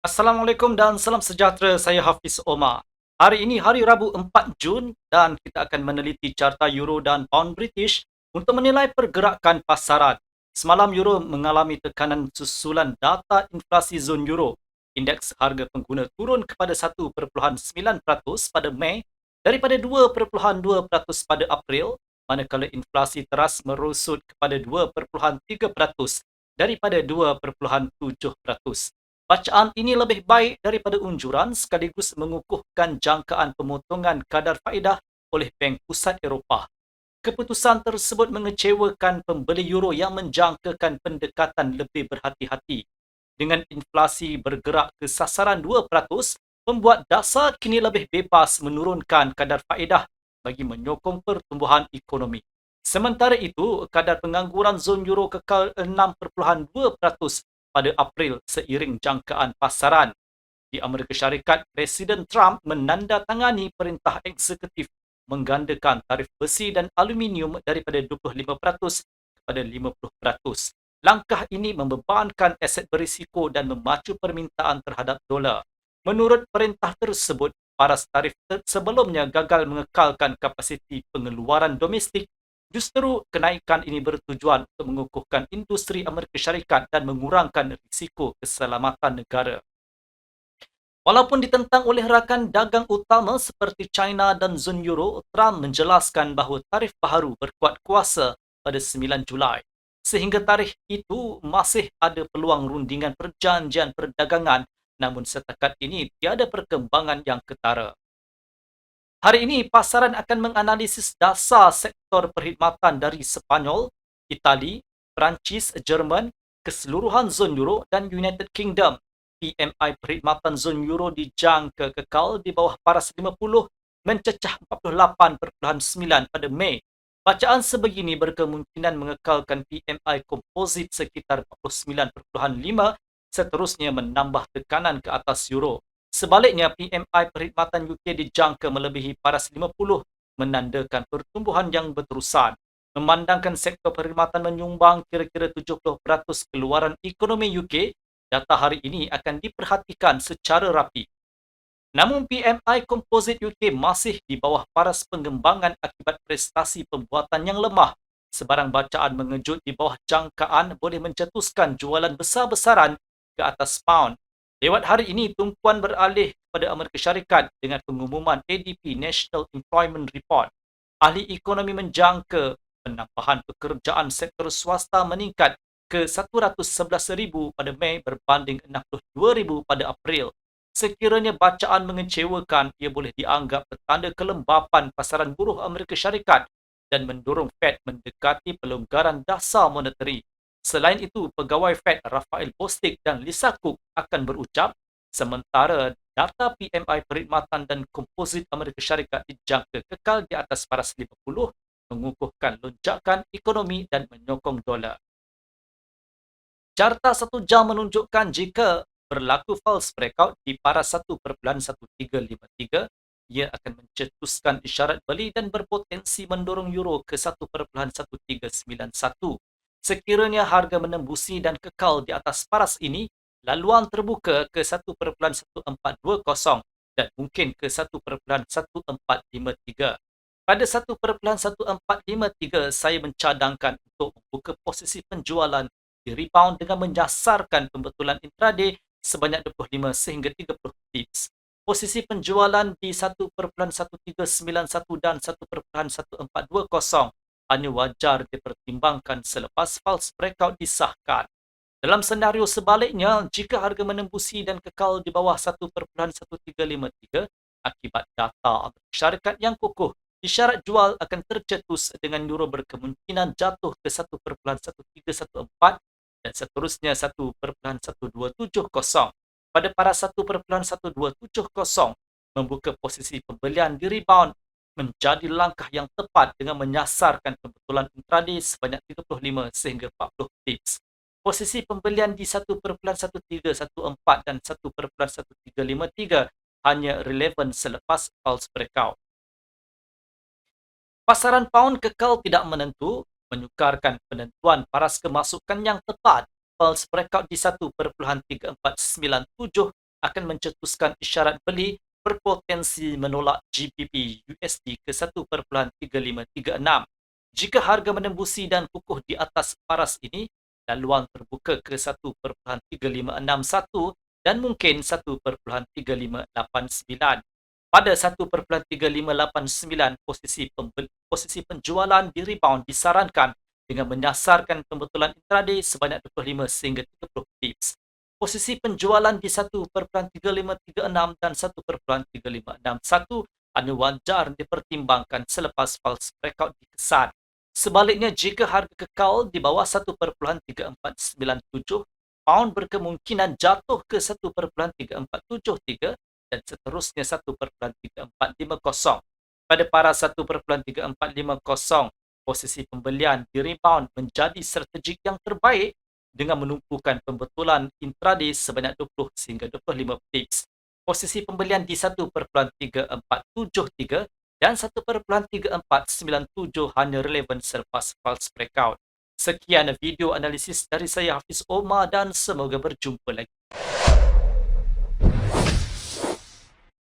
Assalamualaikum dan salam sejahtera. Saya Hafiz Omar. Hari ini hari Rabu 4 Jun dan kita akan meneliti carta euro dan pound British untuk menilai pergerakan pasaran. Semalam euro mengalami tekanan susulan data inflasi zon euro. Indeks harga pengguna turun kepada 1.9% pada Mei daripada 2.2% pada April manakala inflasi teras merosot kepada 2.3% daripada 2.7%. Bacaan ini lebih baik daripada unjuran sekaligus mengukuhkan jangkaan pemotongan kadar faedah oleh Bank Pusat Eropah. Keputusan tersebut mengecewakan pembeli euro yang menjangkakan pendekatan lebih berhati-hati. Dengan inflasi bergerak ke sasaran 2%, pembuat dasar kini lebih bebas menurunkan kadar faedah bagi menyokong pertumbuhan ekonomi. Sementara itu, kadar pengangguran zon euro kekal 6.2% pada April seiring jangkaan pasaran. Di Amerika Syarikat, Presiden Trump menandatangani perintah eksekutif menggandakan tarif besi dan aluminium daripada 25% kepada 50%. Langkah ini membebankan aset berisiko dan memacu permintaan terhadap dolar. Menurut perintah tersebut, paras tarif sebelumnya gagal mengekalkan kapasiti pengeluaran domestik Justru kenaikan ini bertujuan untuk mengukuhkan industri Amerika Syarikat dan mengurangkan risiko keselamatan negara. Walaupun ditentang oleh rakan dagang utama seperti China dan zon euro, Trump menjelaskan bahawa tarif baharu berkuat kuasa pada 9 Julai. Sehingga tarikh itu masih ada peluang rundingan perjanjian perdagangan namun setakat ini tiada perkembangan yang ketara. Hari ini, pasaran akan menganalisis dasar sektor perkhidmatan dari Sepanyol, Itali, Perancis, Jerman, keseluruhan zon euro dan United Kingdom. PMI perkhidmatan zon euro dijangka kekal di bawah paras 50 mencecah 48.9 pada Mei. Bacaan sebegini berkemungkinan mengekalkan PMI komposit sekitar 49.5 seterusnya menambah tekanan ke atas euro. Sebaliknya, PMI perkhidmatan UK dijangka melebihi paras 50 menandakan pertumbuhan yang berterusan. Memandangkan sektor perkhidmatan menyumbang kira-kira 70% keluaran ekonomi UK, data hari ini akan diperhatikan secara rapi. Namun PMI Composite UK masih di bawah paras pengembangan akibat prestasi pembuatan yang lemah. Sebarang bacaan mengejut di bawah jangkaan boleh mencetuskan jualan besar-besaran ke atas pound Lewat hari ini, tumpuan beralih kepada Amerika Syarikat dengan pengumuman ADP National Employment Report. Ahli ekonomi menjangka penambahan pekerjaan sektor swasta meningkat ke 111,000 pada Mei berbanding 62,000 pada April. Sekiranya bacaan mengecewakan, ia boleh dianggap petanda kelembapan pasaran buruh Amerika Syarikat dan mendorong Fed mendekati pelonggaran dasar monetari. Selain itu, pegawai Fed Rafael Bostic dan Lisa Cook akan berucap sementara data PMI perkhidmatan dan komposit Amerika Syarikat dijangka kekal di atas paras 50 mengukuhkan lonjakan ekonomi dan menyokong dolar. Carta satu jam menunjukkan jika berlaku false breakout di paras 1.1353, ia akan mencetuskan isyarat beli dan berpotensi mendorong euro ke 1.1391. Sekiranya harga menembusi dan kekal di atas paras ini, laluan terbuka ke 1.1420 dan mungkin ke 1.1453. Pada 1.1453, saya mencadangkan untuk membuka posisi penjualan di rebound dengan menyasarkan pembetulan intraday sebanyak 25 sehingga 30 tips. Posisi penjualan di 1.1391 dan 1.1420 hanya wajar dipertimbangkan selepas false breakout disahkan. Dalam senario sebaliknya, jika harga menembusi dan kekal di bawah 1.1353 akibat data syarikat yang kukuh, isyarat jual akan tercetus dengan euro berkemungkinan jatuh ke 1.1314 dan seterusnya 1.1270. Pada para 1.1270, membuka posisi pembelian di rebound menjadi langkah yang tepat dengan menyasarkan kebetulan intraday sebanyak 35 sehingga 40 tips. Posisi pembelian di 1.1314 dan 1.1353 hanya relevan selepas false breakout. Pasaran pound kekal tidak menentu, menyukarkan penentuan paras kemasukan yang tepat. False breakout di 1.3497 akan mencetuskan isyarat beli berpotensi menolak GBP USD ke 1.3536. Jika harga menembusi dan kukuh di atas paras ini, laluan terbuka ke 1.3561 dan mungkin 1.3589. Pada 1.3589, posisi, posisi penjualan di rebound disarankan dengan menyasarkan pembetulan intraday sebanyak 25 sehingga 30 pips. Posisi penjualan di 1.3536 dan 1.3561 hanya wajar dipertimbangkan selepas false breakout dikesan. Sebaliknya, jika harga kekal di bawah 1.3497, pound berkemungkinan jatuh ke 1.3473 dan seterusnya 1.3450. Pada para 1.3450, posisi pembelian di rebound menjadi strategik yang terbaik dengan menumpukan pembetulan intraday sebanyak 20 sehingga 25 pips. Posisi pembelian di 1.3473 dan 1.3497 hanya relevan selepas false breakout. Sekian video analisis dari saya Hafiz Omar dan semoga berjumpa lagi.